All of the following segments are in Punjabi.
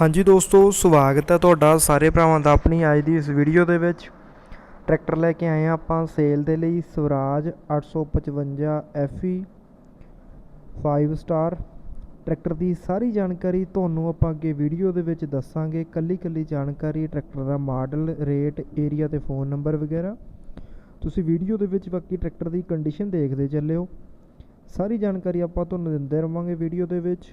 ਹਾਂਜੀ ਦੋਸਤੋ, ਸਵਾਗਤ ਹੈ ਤੁਹਾਡਾ ਸਾਰੇ ਭਰਾਵਾਂ ਦਾ ਆਪਣੀ ਅੱਜ ਦੀ ਇਸ ਵੀਡੀਓ ਦੇ ਵਿੱਚ। ਟਰੈਕਟਰ ਲੈ ਕੇ ਆਏ ਹਾਂ ਆਪਾਂ ਸੇਲ ਦੇ ਲਈ ਸਵਰਾਜ 855 FE 5 ਸਟਾਰ ਟਰੈਕਟਰ ਦੀ ਸਾਰੀ ਜਾਣਕਾਰੀ ਤੁਹਾਨੂੰ ਆਪਾਂ ਅੱਗੇ ਵੀਡੀਓ ਦੇ ਵਿੱਚ ਦੱਸਾਂਗੇ। ਕੱਲੀ ਕੱਲੀ ਜਾਣਕਾਰੀ, ਟਰੈਕਟਰ ਦਾ ਮਾਡਲ, ਰੇਟ ਏਰੀਆ ਤੇ ਫੋਨ ਨੰਬਰ ਵਗੈਰਾ। ਤੁਸੀਂ ਵੀਡੀਓ ਦੇ ਵਿੱਚ ਬਾਕੀ ਟਰੈਕਟਰ ਦੀ ਕੰਡੀਸ਼ਨ ਦੇਖਦੇ ਚੱਲਿਓ। ਸਾਰੀ ਜਾਣਕਾਰੀ ਆਪਾਂ ਤੁਹਾਨੂੰ ਦਿੰਦੇ ਰਵਾਂਗੇ ਵੀਡੀਓ ਦੇ ਵਿੱਚ।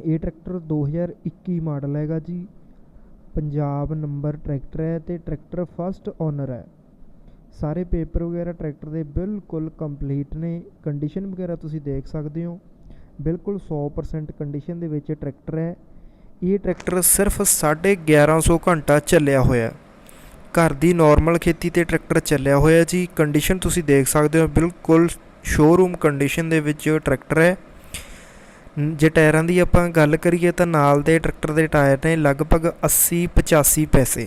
ਇਹ ਟਰੈਕਟਰ 2021 ਮਾਡਲ ਹੈਗਾ ਜੀ। ਪੰਜਾਬ ਨੰਬਰ ਟਰੈਕਟਰ ਹੈ ਅਤੇ ਟਰੈਕਟਰ ਫਸਟ ਓਨਰ ਹੈ। ਸਾਰੇ ਪੇਪਰ ਵਗੈਰਾ ਟਰੈਕਟਰ ਦੇ ਬਿਲਕੁਲ ਕੰਪਲੀਟ ਨੇ। ਕੰਡੀਸ਼ਨ ਵਗੈਰਾ ਤੁਸੀਂ ਦੇਖ ਸਕਦੇ ਹੋ। ਬਿਲਕੁਲ 100% ਕੰਡੀਸ਼ਨ ਦੇ ਵਿੱਚ ਟਰੈਕਟਰ ਹੈ। ਇਹ ਟਰੈਕਟਰ ਸਿਰਫ 1150 ਘੰਟਾ ਚੱਲਿਆ ਹੋਇਆ ਘਰ ਦੀ ਨਾਰਮਲ ਖੇਤੀ ਤੇ ਟਰੈਕਟਰ ਚੱਲਿਆ ਹੋਇਆ ਜੀ। ਕੰਡੀਸ਼ਨ ਤੁਸੀਂ ਦੇਖ ਸਕਦੇ ਹੋ। ਬਿਲਕੁਲ ਸ਼ੋਰੂਮ ਕੰਡੀਸ਼ਨ ਦੇ ਵਿੱਚ ਟਰੈਕਟਰ ਹੈ। ਜੇ ਟਾਇਰਾਂ ਦੀ ਆਪਾਂ ਗੱਲ ਕਰੀਏ ਤਾਂ ਨਾਲ ਦੇ ਟਰੈਕਟਰ ਦੇ ਟਾਇਰ ਨੇ ਲਗਭਗ 80 85 ਪੈਸੇ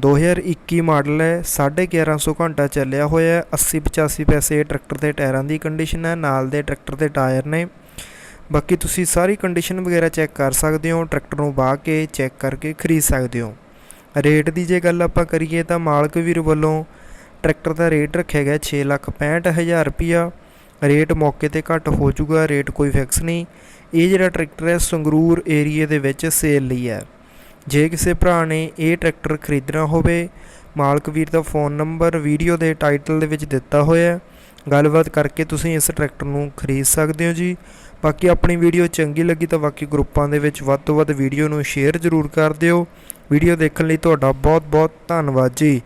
2021 ਮਾਡਲ ਹੈ 1150 ਘੰਟਾ ਚੱਲਿਆ ਹੋਇਆ ਹੈ 80 85 ਪੈਸੇ ਟਰੈਕਟਰ ਦੇ ਟਾਇਰਾਂ ਦੀ ਕੰਡੀਸ਼ਨ ਹੈ, ਨਾਲ ਦੇ ਟਰੈਕਟਰ ਦੇ ਟਾਇਰ ਨੇ। ਬਾਕੀ ਤੁਸੀਂ ਸਾਰੀ ਕੰਡੀਸ਼ਨ ਵਗੈਰਾ ਚੈੱਕ ਕਰ ਸਕਦੇ ਹੋ, ਟਰੈਕਟਰ ਨੂੰ ਬਾਹ ਕੇ ਚੈੱਕ ਕਰਕੇ ਖਰੀਦ ਸਕਦੇ ਹੋ। ਰੇਟ ਦੀ ਜੇ ਗੱਲ ਆਪਾਂ ਕਰੀਏ ਤਾਂ ਮਾਲਕ ਵੀਰ ਵੱਲੋਂ ਟਰੈਕਟਰ ਦਾ ਰੇਟ ਰੱਖਿਆ ਗਿਆ 6 ਲੱਖ 65000 ਰੁਪਿਆ ਰੇਟ ਮੌਕੇ ਤੇ ਘੱਟ ਹੋ ਜਾਊਗਾ ਰੇਟ ਕੋਈ ਫਿਕਸ ਨਹੀਂ। ਇਹ ਜਿਹੜਾ ਟਰੈਕਟਰ ਹੈ, ਸੰਗਰੂਰ ਏਰੀਏ ਦੇ ਵਿੱਚ ਸੇਲ ਲਈ ਹੈ। ਜੇ ਕਿਸੇ ਭਰਾ ਨੇ ਇਹ ਟਰੈਕਟਰ ਖਰੀਦਣਾ ਹੋਵੇ, ਮਾਲਕ ਵੀਰ ਦਾ ਫੋਨ ਨੰਬਰ ਵੀਡੀਓ ਦੇ ਟਾਈਟਲ ਦੇ ਵਿੱਚ ਦਿੱਤਾ ਹੋਇਆ ਹੈ। ਗੱਲਬਾਤ ਕਰਕੇ ਤੁਸੀਂ ਇਸ ਟਰੈਕਟਰ ਨੂੰ ਖਰੀਦ ਸਕਦੇ ਹੋ ਜੀ। ਬਾਕੀ ਆਪਣੀ ਵੀਡੀਓ ਚੰਗੀ ਲੱਗੀ ਤਾਂ ਬਾਕੀ ਗਰੁੱਪਾਂ ਦੇ ਵਿੱਚ ਵੱਧ ਤੋਂ ਵੱਧ ਵੀਡੀਓ ਨੂੰ ਸ਼ੇਅਰ ਜ਼ਰੂਰ ਕਰ ਦਿਓ। ਵੀਡੀਓ ਦੇਖਣ ਲਈ ਤੁਹਾਡਾ ਬਹੁਤ ਬਹੁਤ ਧੰਨਵਾਦ ਜੀ।